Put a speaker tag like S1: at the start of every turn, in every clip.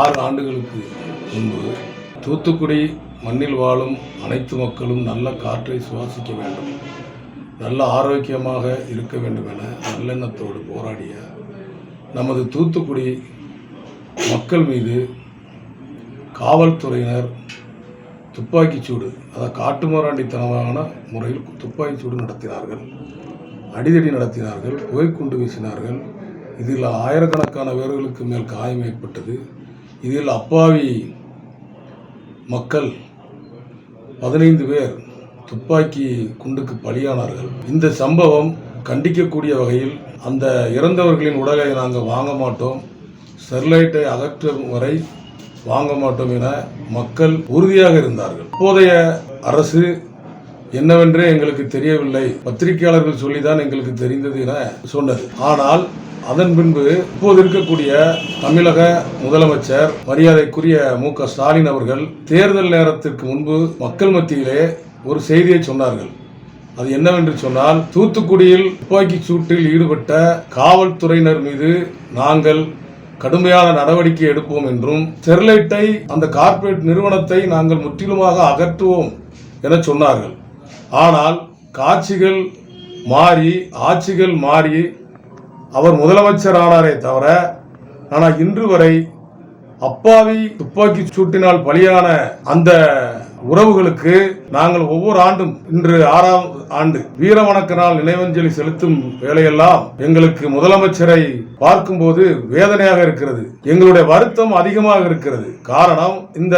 S1: ஆறு ஆண்டுகளுக்கு முன்பு தூத்துக்குடி மண்ணில் வாழும் அனைத்து மக்களும் நல்ல காற்றை சுவாசிக்க வேண்டும். நல்ல ஆரோக்கியமாக இருக்க வேண்டும் என நல்லெண்ணத்தோடு போராடிய நமது தூத்துக்குடி மக்கள் மீது காவல்துறையினர் துப்பாக்கிச்சூடு அதாவது காட்டுமிராண்டித்தனமான முறையில் துப்பாக்கிச்சூடு நடத்தினார்கள். அடிதடி நடத்தினார்கள் புகைக்குண்டு வீசினார்கள். இதில் ஆயிரக்கணக்கான பேர்களுக்கு மேல் காயம் ஏற்பட்டது. இதில் அப்பாவி மக்கள் பதினைந்து பேர் துப்பாக்கி குண்டுக்கு பலியானார்கள். இந்த சம்பவம் கண்டிக்கக்கூடிய வகையில் அந்த இறந்தவர்களின் உடலை நாங்கள் வாங்க மாட்டோம். ஸ்டெர்லைட்டை அகற்றும் வரை வாங்க மாட்டோம் என மக்கள் உறுதியாக இருந்தார்கள். இப்போதைய அரசு என்னவென்றே எங்களுக்கு தெரியவில்லை. பத்திரிகையாளர்கள் சொல்லிதான் எங்களுக்கு தெரிந்தது என சொன்னது. ஆனால் அதன் பின்பு இப்போது இருக்கக்கூடிய தமிழக முதலமைச்சர் மரியாதைக்குரிய மு க ஸ்டாலின் அவர்கள் தேர்தல் நேரத்திற்கு முன்பு மக்கள் மத்தியிலே ஒரு செய்தியை சொன்னார்கள். அது என்னவென்று சொன்னால் தூத்துக்குடியில் துப்பாக்கி சூட்டில் ஈடுபட்ட காவல்துறையினர் மீது நாங்கள் கடுமையான நடவடிக்கை எடுப்போம் என்றும் ஸ்டெர்லைட்டை அந்த கார்ப்பரேட் நிறுவனத்தை நாங்கள் முற்றிலுமாக அகற்றுவோம் என சொன்னார்கள். ஆனால் காட்சிகள் மாறி ஆட்சிகள் மாறி அவர் முதலமைச்சர் ஆனாரே தவிர ஆனால் இன்று வரை அப்பாவி துப்பாக்கி சூட்டினால் பலியான அந்த உறவுகளுக்கு நாங்கள் ஒவ்வொரு ஆண்டும் இன்று ஆறாம் ஆண்டு வீர வணக்க நாள் நினைவஞ்சலி செலுத்தும் வேலையெல்லாம் எங்களுக்கு முதலமைச்சரை பார்க்கும்போது வேதனையாக இருக்கிறது. எங்களுடைய வருத்தம் அதிகமாக இருக்கிறது. காரணம் இந்த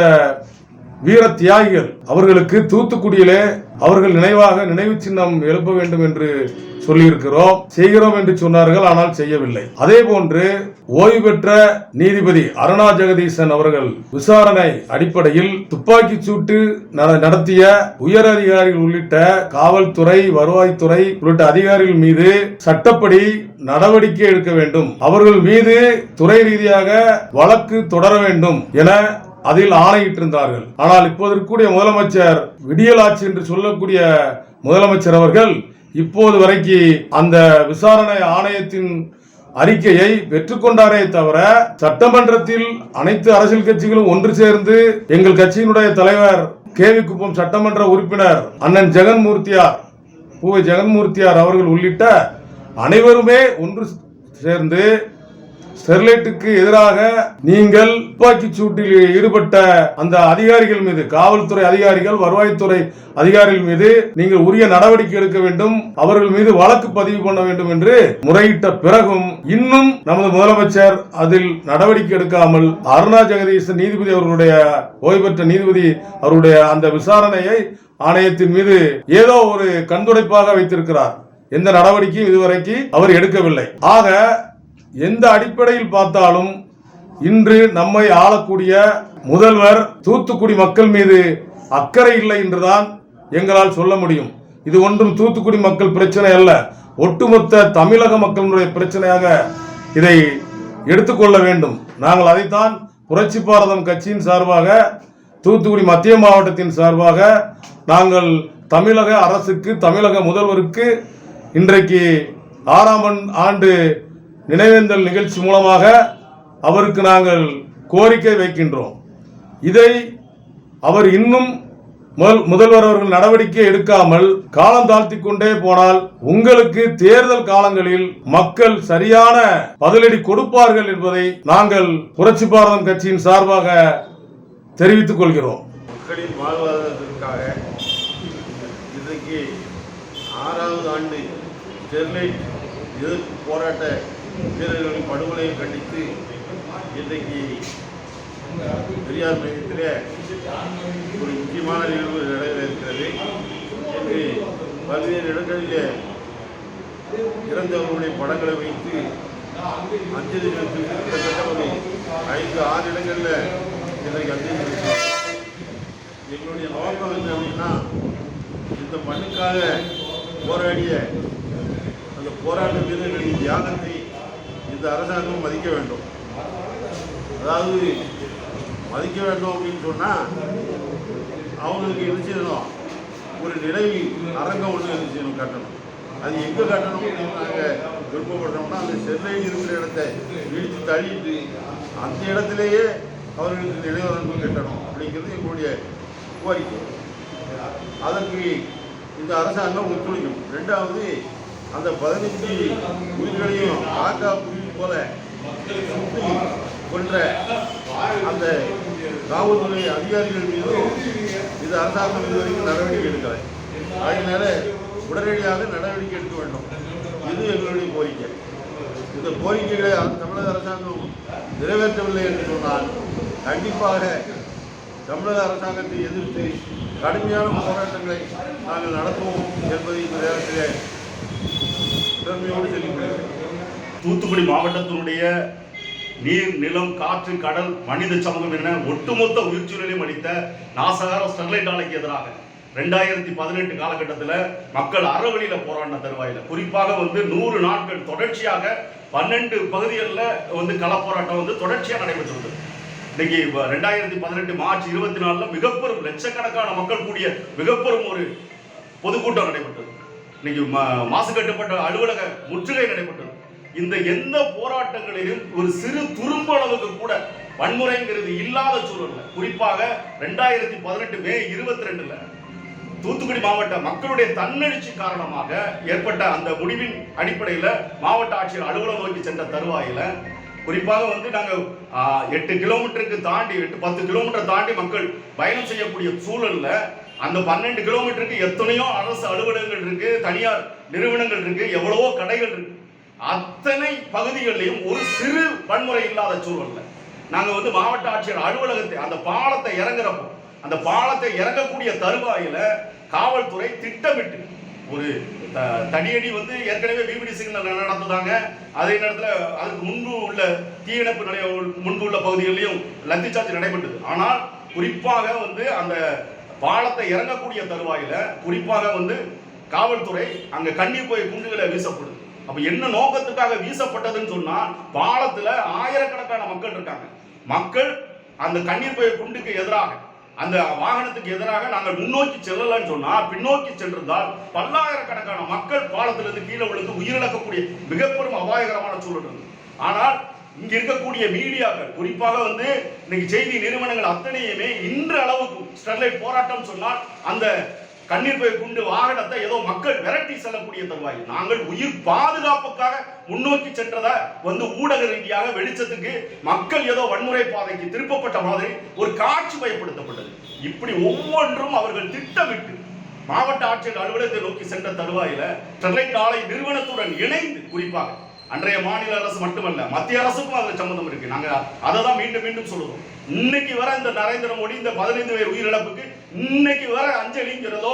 S1: வீர தியாகிகள் அவர்களுக்கு தூத்துக்குடியிலே அவர்கள் நினைவாக நினைவு சின்னம் எழுப்ப வேண்டும் என்று சொல்லியிருக்கிறோம். செய்கிறோம் என்று சொன்னார்கள் ஆனால் செய்யவில்லை. அதே போன்று ஓய்வு பெற்ற நீதிபதி அருணா ஜெகதீசன் அவர்கள் விசாரணை அடிப்படையில் துப்பாக்கி சூட்டு நட- நடத்திய உயர் அதிகாரிகள் உள்ளிட்ட காவல்துறை வருவாய்த்துறை உள்ளிட்ட அதிகாரிகள் மீது சட்டப்படி நடவடிக்கை எடுக்க வேண்டும். அவர்கள் மீது துறை ரீதியாக வழக்கு தொடர வேண்டும் என அதில் ஆணையிட்டிருந்தார்கள். ஆனால் இப்போது இருக்கக்கூடிய முதலமைச்சர் விடியலாட்சி என்று சொல்லக்கூடிய முதலமைச்சர் அவர்கள் இப்போது வரைக்கு அந்த விசாரணை ஆணையத்தின் அறிக்கையை பெற்றுக்கொண்டாரே தவிர சட்டமன்றத்தில் அனைத்து அரசியல் கட்சிகளும் ஒன்று சேர்ந்து எங்கள் கட்சியினுடைய தலைவர் கேவி குப்பம் சட்டமன்ற உறுப்பினர் அண்ணன் ஜெகன்மூர்த்தியார் பூவை ஜெகன்மூர்த்தியார் அவர்கள் உள்ளிட்ட அனைவருமே ஒன்று சேர்ந்து ஸ்டெர்லைட்டுக்கு எதிராக நீங்கள் துப்பாக்கி சூட்டில் ஈடுபட்ட அந்த அதிகாரிகள் மீது காவல்துறை அதிகாரிகள் வருவாய்த்துறை அதிகாரிகள் மீது நீங்கள் உரிய நடவடிக்கை எடுக்க வேண்டும் அவர்கள் மீது வழக்கு பதிவு பண்ண வேண்டும் என்று முறையிட்ட பிறகும் இன்னும் நமது முதலமைச்சர் அதில் நடவடிக்கை எடுக்காமல் அருணா ஜெகதீசன் நீதிபதி அவர்களுடைய ஓய்வு பெற்ற நீதிபதி அவருடைய அந்த விசாரணையை ஆணையத்தின் மீது ஏதோ ஒரு கண்துடைப்பாக வைத்திருக்கிறார். எந்த நடவடிக்கையும் இதுவரைக்கும் அவர் எடுக்கவில்லை. ஆக எந்த அடிப்படையில் பார்த்தாலும் இன்று நம்மை ஆளக்கூடிய முதல்வர் தூத்துக்குடி மக்கள் மீது அக்கறை இல்லை என்றுதான் எங்களால் சொல்ல முடியும். இது ஒன்றும் தூத்துக்குடி மக்கள் பிரச்சனை அல்ல. ஒட்டுமொத்த தமிழக மக்களுடைய பிரச்சனையாக இதை எடுத்துக்கொள்ள வேண்டும். நாங்கள் அதைத்தான் புரட்சி பாரதம் கட்சியின் சார்பாக தூத்துக்குடி மத்திய மாவட்டத்தின் சார்பாக நாங்கள் தமிழக அரசுக்கு தமிழக முதல்வருக்கு இன்றைக்கு ஆறாம் ஆண்டு நினைவேந்தல் நிகழ்ச்சி மூலமாக அவருக்கு நாங்கள் கோரிக்கை வைக்கின்றோம். இதை அவர் இன்னும் முதல் முதல்வர் அவர்கள் நடவடிக்கை எடுக்காமல் காலம் தாழ்த்தி கொண்டே போனால் உங்களுக்கு தேர்தல் காலங்களில் மக்கள் சரியான பதிலடி கொடுப்பார்கள் என்பதை நாங்கள் புரட்சி பாரதம் கட்சியின் சார்பாக தெரிவித்துக் கொள்கிறோம்.
S2: மக்களின் வாழ்வாதாரத்திற்காக இன்றைக்கு ஆறாவது ஆண்டு ஸ்டெர்லைட் எதிர்ப்பு போராட்ட வீரர்களின் படுகொலையை கண்டித்து இன்றைக்கு பெரியார் மையத்தில் ஒரு முக்கியமான நிகழ்வு நடைபெற இருக்கிறது இன்று பல்வேறு இடங்களிலே இறந்தவர்களுடைய படங்களை வைத்து அஞ்சலி செலுத்தி கிட்டத்தட்ட ஒரு ஐந்து ஆறு இடங்களில் இன்றைக்கு அஞ்சலி செலுத்தினார் எங்களுடைய நோக்கம் என்ன அப்படின்னா இந்த மண்ணுக்காக போராடிய அந்த போராட்ட வீரர்களின் தியாகத்தை இந்த அரசாங்கம் மதிக்க வேண்டும். அதாவது மதிக்க வேண்டும் அப்படின்னு சொன்னால் அவங்களுக்கு என்ன செய்யணும்? ஒரு நினைவு அரங்கம் ஒன்று என்ன செய்யணும் கட்டணும். அது எங்கே கட்டணும் நாங்கள் விருப்பப்படுறோம்னா அந்த சென்னையில் இருக்கிற இடத்தை இடித்து தள்ளிட்டு அந்த இடத்துலையே அவர்களுக்கு நினைவரங்கு கட்டணும் அப்படிங்கிறது எங்களுடைய கோரிக்கை. அதற்கு இந்த அரசாங்கம் ஒத்துழைக்கும் ரெண்டாவது அந்த பதினஞ்சு உயிர்களையும் காக்கா புலி போல சுற்றி கொன்ற அந்த காவல்துறை அதிகாரிகள் மீதும் இது அரசாங்கம் இதுவரைக்கும் நடவடிக்கை எடுக்கலை. அதனால உடனடியாக நடவடிக்கை எடுக்க வேண்டும். இது எங்களுடைய கோரிக்கை. இந்த கோரிக்கைகளை தமிழக அரசாங்கம் நிறைவேற்றவில்லை என்று சொன்னால் கண்டிப்பாக தமிழக அரசாங்கத்தை எதிர்த்து கடுமையான போராட்டங்களை நாங்கள் நடத்துவோம் என்பதை இந்த நேரத்தில் திறமையோடு சொல்லிக்கொள்கிறேன்
S3: தூத்துக்குடி மாவட்டத்தினுடைய நீர் நிலம் காற்று கடல் மனித சமூகம் என ஒட்டுமொத்த உயிர்ச்சூழலையும் அளித்த நாசகார ஸ்டெர்லைட் ஆலைக்கு எதிராக ரெண்டாயிரத்தி பதினெட்டு காலகட்டத்தில் மக்கள் அறவழியில் போராடின தருவாயில. குறிப்பாக வந்து நூறு நாட்கள் தொடர்ச்சியாக பன்னெண்டு பகுதிகளில் வந்து களப்போராட்டம் வந்து தொடர்ச்சியாக நடைபெற்றது இன்னைக்கு ரெண்டாயிரத்தி பதினெட்டு மார்ச் இருபத்தி நாலில் மிகப்பெரும் லட்சக்கணக்கான மக்கள் கூடிய மிகப்பெரும் ஒரு பொதுக்கூட்டம் நடைபெற்றது. இன்னைக்கு மாசு கட்டுப்பட்ட அலுவலக முற்றுகை நடைபெற்றது. இந்த எந்த போராட்டங்களிலும் ஒரு சிறு துரும்பு அளவுக்கு கூட வன்முறைங்கிறது இல்லாத சூழல்ல. குறிப்பாக ரெண்டாயிரத்தி பதினெட்டு மே இருபத்தி ரெண்டுல தூத்துக்குடி மாவட்ட மக்களுடைய தன்னெழுச்சி காரணமாக ஏற்பட்ட அந்த முடிவின் அடிப்படையில் மாவட்ட ஆட்சியர் அலுவலகம் நோக்கி சென்ற தருவாயில குறிப்பாக வந்து நாங்கள் எட்டு கிலோமீட்டருக்கு தாண்டி எட்டு பத்து கிலோமீட்டர் தாண்டி மக்கள் பயணம் செய்யக்கூடிய சூழல்ல அந்த பன்னெண்டு கிலோமீட்டருக்கு எத்தனையோ அரசு அலுவலகங்கள் இருக்கு தனியார் நிறுவனங்கள் இருக்கு எவ்வளவோ கடைகள் இருக்கு. அத்தனை பகுதிகளிலும் ஒரு சிறு வன்முறை இல்லாத சூழல்ல. நாங்க வந்து மாவட்ட ஆட்சியர் அலுவலகத்தை அந்த பாலத்தை இறங்குறப்போ அந்த பாலத்தை இறங்கக்கூடிய தருவாயில காவல்துறை திட்டமிட்டு ஒரு த- தடியடி வந்து ஏற்கனவே பிபிடி சிக்னல் நடத்துதாங்க. அதே நேரத்தில் அதுக்கு முன்பு உள்ள தீயணைப்பு நிலைய முன்பு உள்ள பகுதிகளிலும் லத்தி சார்ஜ் நடைபெற்றது. ஆனால் குறிப்பாக வந்து அந்த பாலத்தை இறங்கக்கூடிய தருவாயில குறிப்பாக வந்து காவல்துறை அங்க கண்ணீர் போய் குண்டுகளை வீசப்படுது. அப்ப என்ன நோக்கத்துக்காக வீசப்பட்டதுன்னு சொன்னா பாலத்துல ஆயிரக்கணக்கான மக்கள் இருக்காங்க. மக்கள் அந்த கண்ணீர் புய குண்டுக்கு எதிராக அந்த வாகனத்துக்கு எதிராக நாங்கள் முன்னோக்கி செல்லலன்னு சொன்னா பின்னோக்கி சென்றிருந்தால் பல்லாயிரக்கணக்கான மக்கள் பாலத்திலிருந்து கீழே விழுந்து உயிரிழக்கக்கூடிய மிகப்பெரும் அபாயகரமான சூழல் இருந்தது. ஆனால் இங்க இருக்கக்கூடிய மீடியாக்கள் குறிப்பாக வந்து இன்னைக்கு செய்தி நிறுவனங்கள் அத்தனையுமே இன்று அளவுக்கு ஸ்டெர்லைட் போராட்டம் சொன்னால் அந்த கண்ணீர் போய் குண்டு வாகனத்தை ஏதோ மக்கள் விரட்டி செல்லக்கூடிய தருவாய். நாங்கள் உயிர் பாதுகாப்புக்காக முன்னோக்கி சென்றதா வந்து ஊடக ரீதியாக வெளிச்சத்துக்கு மக்கள் ஏதோ வன்முறை பாதைக்கு திருப்பப்பட்ட மாதிரி ஒரு காட்சி பயப்படுத்தப்பட்டது இப்படி ஒவ்வொன்றும் அவர்கள் திட்டமிட்டு மாவட்ட ஆட்சியர் அலுவலகத்தை நோக்கி சென்ற தருவாயில ஸ்டெர்லைட் ஆலை நிறுவனத்துடன் இணைந்து குறிப்பாக அன்றைய மாநில அரசு மட்டுமல்ல மத்திய அரசுக்கும் அதுல சம்மந்தம் இருக்கு. நாங்க அதை தான் மீண்டும் மீண்டும் சொல்லுவோம் இன்னைக்கு வர இந்த நரேந்திர மோடி இந்த பதினைந்து பேர் உயிரிழப்புக்கு இன்னைக்கு வர அஞ்சலிங்கிறதோ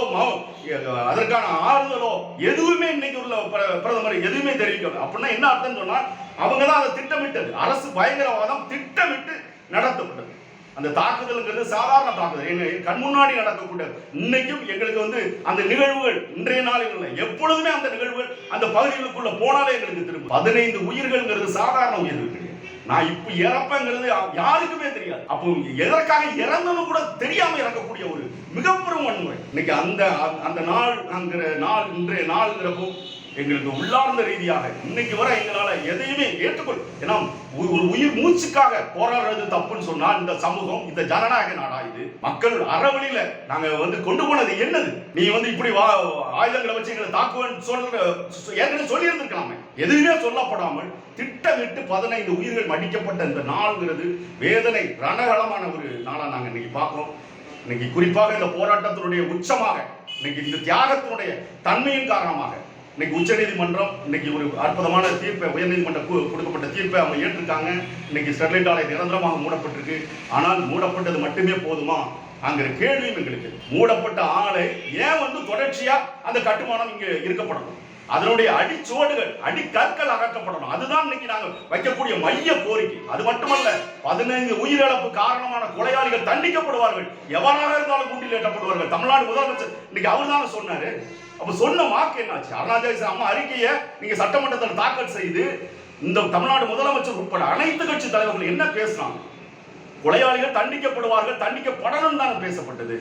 S3: அதற்கான ஆறுதலோ எதுவுமே இன்னைக்கு உள்ள பிரதமர் எதுவுமே தெரிவிக்கல. அப்படின்னா என்ன அர்த்தம் சொன்னா அவங்க தான் அதை திட்டமிட்டது. அரசு பயங்கரவாதம் திட்டமிட்டு நடத்தப்பட்டது. அந்த தாக்குதலுங்கிறது சாதாரண தாக்குதல். எங்க கண் முன்னாடி நடக்கக்கூடிய இன்னைக்கும் எங்களுக்கு வந்து அந்த நிகழ்வுகள் இன்றைய நாளில் இல்லை. எப்பொழுதுமே அந்த நிகழ்வுகள் அந்த பகுதிகளுக்குள்ள போனாலே எங்களுக்கு திரும்ப. பதினைந்து உயிர்கள்ங்கிறது சாதாரண உயிர்கள் கிடையாது. நான் இப்ப இறப்பேங்கிறது யாருக்குமே தெரியாது. அப்போ எதற்காக இறந்தது கூட தெரியாம இறக்கக்கூடிய ஒரு மிகப்பெரும் வன்முறை. இன்னைக்கு அந்த அந்த நாள் அங்கிற நாள் இன்றைய நாள்ங்கிறப்போ எங்களுக்கு உள்ளார்ந்த ரீதியாக இன்னைக்கு வரை எங்களால் எதையுமே ஏற்றுக்கொள் ஏன்னா ஒரு ஒரு உயிர் மூச்சுக்காக போராடுறது தப்புன்னு சொன்னா இந்த சமூகம் இந்த ஜனநாயக நாடா இது மக்கள் அறவழியில நாங்க வந்து கொண்டு போனது என்னது? நீ வந்து இப்படி வா ஆயுதங்களை வச்சு எங்களை தாக்குவேன்னு சொல்ற ஏற்கனவே சொல்லி இருந்திருக்கலாமே எதுவுமே சொல்லப்படாமல் திட்டமிட்டு பதினைந்து உயிர்கள் மடிக்கப்பட்ட இந்த நாள்ங்கிறது வேதனை ரணகலமான ஒரு நாளா நாங்க இன்னைக்கு பார்க்கிறோம். இன்னைக்கு குறிப்பாக இந்த போராட்டத்தினுடைய உச்சமாக இன்னைக்கு இந்த தியாகத்தினுடைய தன்மையின் காரணமாக இன்னைக்கு உச்சநீதிமன்றம் இன்னைக்கு ஒரு அற்புதமான தீர்ப்பை உயர்நீதிமன்றம் கொடுக்கப்பட்ட தீர்ப்பை அவங்க ஏற்றிருக்காங்க. இன்னைக்கு ஸ்டெர்லைட் ஆலை நிரந்தரமாக மூடப்பட்டிருக்கு. ஆனால் மூடப்பட்டது மட்டுமே போதுமா? அங்கிற கேள்வியும் எங்களுக்கு. மூடப்பட்ட ஆலை ஏன் வந்து தொடர்ச்சியா அந்த கட்டுமானம் இங்கே இருக்கப்படணும்? அதனுடைய அடிச்சுவடுகள் அடிக்கற்கள் அகற்றப்படணும். அதுதான் இன்னைக்கு நாங்கள் வைக்கக்கூடிய மைய கோரிக்கை. அது மட்டுமல்ல பதினைந்து உயிரிழப்பு காரணமான கொலையாளிகள் தண்டிக்கப்படுவார்கள். எவராக இருந்தாலும் கூட்டில் ஏற்றப்படுவார்கள். தமிழ்நாடு முதலமைச்சர் இன்னைக்கு அவர் தானே சொன்னாரு? அப்ப சொன்ன வாக்கு என்னாச்சு? அருணாச்சல அம்மா அறிக்கையை நீங்க சட்டமன்றத்தில் தாக்கல் செய்து இந்த தமிழ்நாடு முதலமைச்சர் உட்பட அனைத்து கட்சி தலைவர்கள் என்ன பேசுறாங்க? கொலையாளிகள் தண்டிக்கப்படுவார்கள் தண்டிக்கப்படணும் தான் பேசப்பட்டது.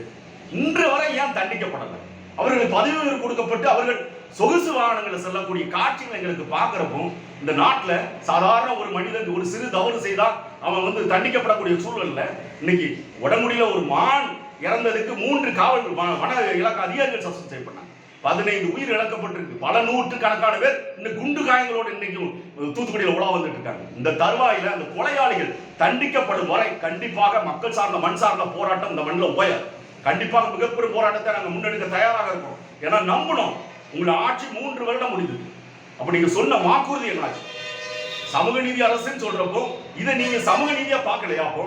S3: இன்று வரை ஏன் தண்டிக்கப்படலை? அவர்களுக்கு பதவிகள் கொடுக்கப்பட்டு அவர்கள் சொகுசு வாகனங்களில் செல்லக்கூடிய காட்சிகள் எங்களுக்கு பார்க்குறப்போ இந்த நாட்டில் சாதாரண ஒரு மனிதன் ஒரு சிறு தவறு செய்தால் அவன் வந்து தண்டிக்கப்படக்கூடிய சூழலில் இன்னைக்கு உடம்புடியில் ஒரு மான் இறந்ததுக்கு மூன்று காவல் வன இலக்க அதிகாரிகள் சஸ்பெண்ட் செய்யப்பட்டாங்க. பதினைந்து உயிர் இழக்கப்பட்டிருக்கு. பல நூற்று கணக்கான பேர் இந்த குண்டு காயங்களோடு இன்னைக்கும் தூத்துக்குடியில் உலா வந்துட்டு இருக்காங்க. இந்த தருவாயில அந்த கொலையாளிகள் தண்டிக்கப்படும் வரை கண்டிப்பாக மக்கள் சார்ந்த மண் சார்ந்த போராட்டம் இந்த மண்ணில் ஓயாது கண்டிப்பாக மிகப்பெரும் போராட்டத்தை நாங்கள் முன்னெடுக்க தயாராக இருக்கோம். ஏன்னா நம்பணும் உங்களை ஆட்சி மூன்று வருடம் முடிந்தது அப்ப நீங்க சொன்ன வாக்குறுதி என்னாச்சு சமூக நீதி அரசுன்னு சொல்றப்போ இதை நீங்க சமூக நீதியா பார்க்கலையா அப்போ?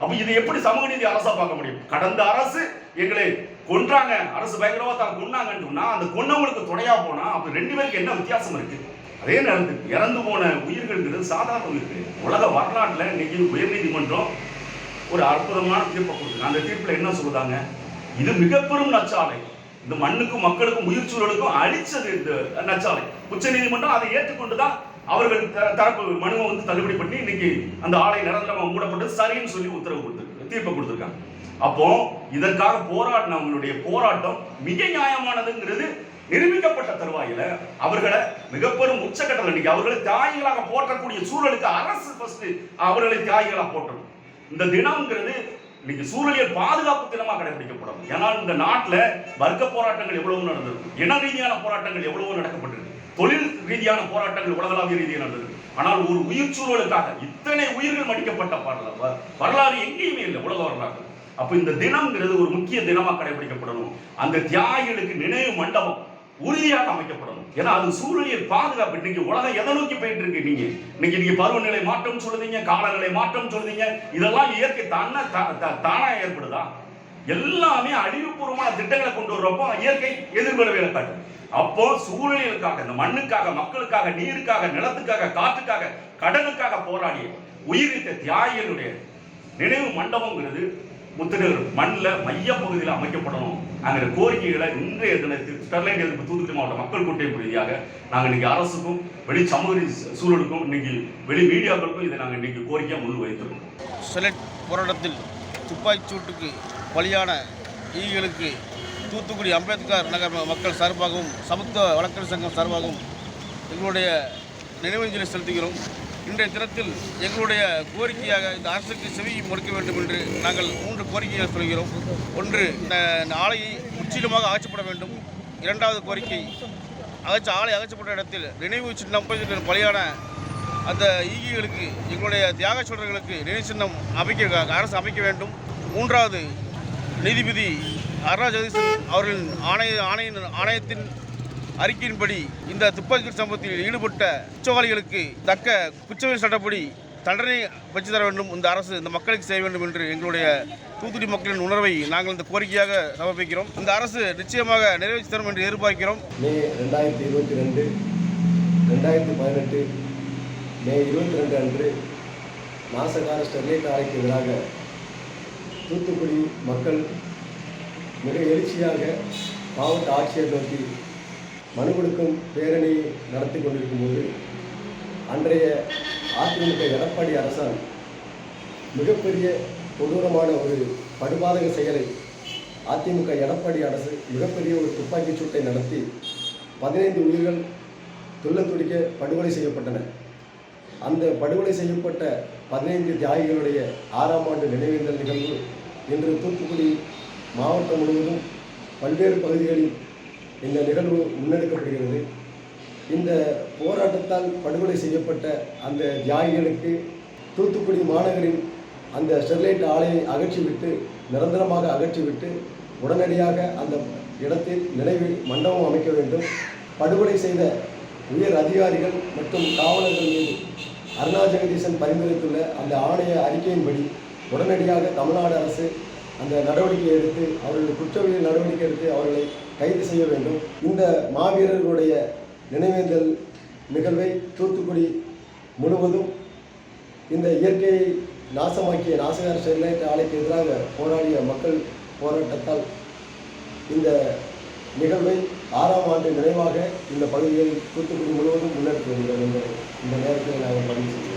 S3: அப்ப இது எப்படி சமூக நீதி அரசா பார்க்க முடியும்? கடந்த அரசு எங்களை கொன்றாங்க. அரசு பயங்கரவாதம் கொன்னாங்கன்னு சொன்னா அந்த கொன்னவங்களுக்கு துணையா போனா அப்ப ரெண்டு பேருக்கு என்ன வித்தியாசம் இருக்கு? அதே நேரத்துக்கு இறந்து போன உயிர்கள்ங்கிறது சாதாரண உயிர்கள் உலக வரலாற்றுல இன்னைக்கு உயர்நீதிமன்றம் ஒரு அற்புதமான தீர்ப்பை கொடுக்குது அந்த தீர்ப்புல என்ன சொல்லுதாங்க? இது மிகப்பெரும் நச்சாலை இந்த மண்ணுக்கும் மக்களுக்கும் உயிர் சூழலுக்கும் அழிச்சது இந்த நச்சாலை உச்ச நீதிமன்றம் அதை ஏற்றுக்கொண்டு தான் அவர்கள் த- தரப்பு மனுவை வந்து தள்ளுபடி பண்ணி இன்னைக்கு அந்த ஆலை நிரந்தரமாக மூடப்பட்டு சரின்னு சொல்லி உத்தரவு கொடுத்துருக்கு தீர்ப்பை கொடுத்துருக்காங்க. அப்போ இதற்காக போராடினவங்களுடைய போராட்டம் மிக நியாயமானதுங்கிறது நிரூபிக்கப்பட்ட தருவாயில அவர்களை மிகப்பெரும் உச்சக்கட்டத்தில் இன்னைக்கு அவர்களை தியாகிகளாக போற்றக்கூடிய சூழலுக்கு அரசு ஃபர்ஸ்ட் அவர்களை தியாகிகளாக போற்றணும். இந்த தினம்ங்கிறது இன்னைக்கு சூழலியல் பாதுகாப்பு தினமாக கடைபிடிக்கப்படும். ஏன்னால் இந்த நாட்டில் வர்க்க போராட்டங்கள் எவ்வளவு நடந்தது இன ரீதியான போராட்டங்கள் எவ்வளவு நடக்கப்பட்டது தொழில் ரீதியான போராட்டங்கள் உலகளாவிய ரீதியாக நடந்தது ஆனால் ஒரு உயிர் சூழலுக்காக இத்தனை உயிர்கள் மடிக்கப்பட்ட பாடல வரலாறு எங்கேயுமே இல்லை உலக வரலாறு. அப்ப இந்த தினம்ங்கிறது ஒரு முக்கிய தினமாக கடைபிடிக்கப்படணும். அந்த தியாகிகளுக்கு நினைவு மண்டபம் உறுதியாக அமைக்கப்படணும். ஏன்னா அது சூழலியல் பாதுகாப்பு. இன்னைக்கு உலகம் எதை நோக்கி போயிட்டு இருக்கு நீங்க இன்னைக்கு நீங்க பருவநிலை மாற்றம் சொல்லுதீங்க காலநிலை மாற்றம் சொல்லுதீங்க இதெல்லாம் இயற்கை தானே தானா ஏற்படுதா? எல்லாமே அழிவுபூர்வமான திட்டங்களை கொண்டு வர்றப்போ இயற்கை எதிர்கொள்ள காட்டும் அப்போ சூழலியலுக்காக இந்த மண்ணுக்காக மக்களுக்காக நீருக்காக நிலத்துக்காக காற்றுக்காக கடலுக்காக போராடிய உயிரித்த தியாகிகளுடைய நினைவு மண்டபங்கிறது முத்துநகர் மண்ணில் மையப்பகுதியில் அமைக்கப்படணும். நாங்கள் கோரிக்கைகளை இன்றைய தினத்தில் ஸ்டெர்லைட் எதிர்ப்பு தூத்துக்குடி மாவட்ட மக்கள் கூட்டமைப்பு ரீதியாக நாங்கள் இன்னைக்கு அரசுக்கும் வெளி சமூக சூழலுக்கும் இன்னைக்கு வெளி மீடியாக்களுக்கும் இதை நாங்கள் இன்னைக்கு கோரிக்கையாக முன் வைத்திருக்கோம்.
S4: செலட் போராட்டத்தில் துப்பாக்கிச்சூட்டுக்கு பலியான ஈகளுக்கு தூத்துக்குடி அம்பேத்கர் நகர் மக்கள் சார்பாகவும் சமத்துவ வழக்கறிஞர் சங்கம் சார்பாகவும் எங்களுடைய நினைவஞ்சலி செலுத்துகிறோம். இன்றைய தினத்தில் எங்களுடைய கோரிக்கையாக இந்த அரசுக்கு செவி மறுக்க வேண்டும் என்று நாங்கள் மூன்று கோரிக்கைகள் சொல்கிறோம். ஒன்று இந்த ஆலையை முற்றிலுமாக அகற்றப்பட வேண்டும். இரண்டாவது கோரிக்கை அகற்ற ஆலை அகற்றப்பட்ட இடத்தில் நினைவு சின்னம் பலியான அந்த ஈகிகளுக்கு எங்களுடைய தியாக சோழர்களுக்கு நினைவு சின்னம் அமைக்க அரசு அமைக்க வேண்டும். மூன்றாவது நீதிபதி அருணா ஜெகதீசன் அவர்களின் ஆணைய ஆணையின் ஆணையத்தின் அறிக்கையின்படி இந்த துப்பாக்கி சம்பவத்தில் ஈடுபட்ட குற்றவாளிகளுக்கு தக்க குற்றவியல் சட்டப்படி தண்டனை பெற்று தர வேண்டும். இந்த அரசு இந்த மக்களுக்கு செய்ய வேண்டும் என்று எங்களுடைய தூத்துக்குடி மக்களின் உணர்வை நாங்கள் இந்த கோரிக்கையாக சமர்ப்பிக்கிறோம். இந்த அரசு நிச்சயமாக நிறைவேற்றி தரும் என்று எதிர்பார்க்கிறோம்.
S5: மே ரெண்டாயிரத்தி இருபத்தி ரெண்டு ரெண்டாயிரத்தி பதினெட்டு மே இருபத்தி ரெண்டு அன்று நாசகார ஸ்டெர்லைட் ஆலைக்கு எதிராக தூத்துக்குடி மக்கள் மிக எழுச்சியாக மாவட்ட ஆட்சியர் நோக்கி மனு கொடுக்கும் பேரணி நடத்தி கொண்டிருக்கும்போது அன்றைய அதிமுக எடப்பாடி அரசாங்கம் மிகப்பெரிய கொடூரமான ஒரு படுபாதக செயலை அதிமுக எடப்பாடி அரசு மிகப்பெரிய ஒரு துப்பாக்கிச் சூட்டை நடத்தி பதினைந்து உயிர்கள் துள்ள துடிக்க படுகொலை செய்யப்பட்டன. அந்த படுகொலை செய்யப்பட்ட பதினைந்து தியாகிகளுடைய ஆறாம் ஆண்டு நினைவேந்தல் நிகழ்வு இன்று தூத்துக்குடி மாவட்டம் முழுவதும் பல்வேறு பகுதிகளில் இந்த நிகழ்வு முன்னெடுக்கப்படுகிறது. இந்த போராட்டத்தால் படுகொலை செய்யப்பட்ட அந்த தியாகிகளுக்கு தூத்துக்குடி மாநகரின் அந்த ஸ்டெர்லைட் ஆலையை அகற்றிவிட்டு நிரந்தரமாக அகற்றிவிட்டு உடனடியாக அந்த இடத்தில் நினைவில் மண்டபம் அமைக்க வேண்டும். படுகொலை செய்த உயர் அதிகாரிகள் மற்றும் காவலர்கள் மீது அருணா ஜெகதீசன் பரிந்துரைத்துள்ள அந்த ஆணைய அறிக்கையின்படி உடனடியாக தமிழ்நாடு அரசு அந்த நடவடிக்கை எடுத்து அவர்கள் குற்றவியல் நடவடிக்கை எடுத்து அவர்களை கைது செய்ய வேண்டும். இந்த மாவீரர்களுடைய நினைவேந்தல் நிகழ்வை தூத்துக்குடி முழுவதும் இந்த இயற்கையை நாசமாக்கிய நாசகார ஸ்டெர்லைட் ஆலைக்கு எதிராக போராடிய மக்கள் போராட்டத்தால் இந்த நிகழ்வை ஆறாம் ஆண்டு நினைவாக இந்த பகுதியில் தூத்துக்குடி முழுவதும் முன்னெடுத்து வருகிறோம் என்பதை இந்த நேரத்தில் நாங்கள் பதிவு செய்கிறோம்.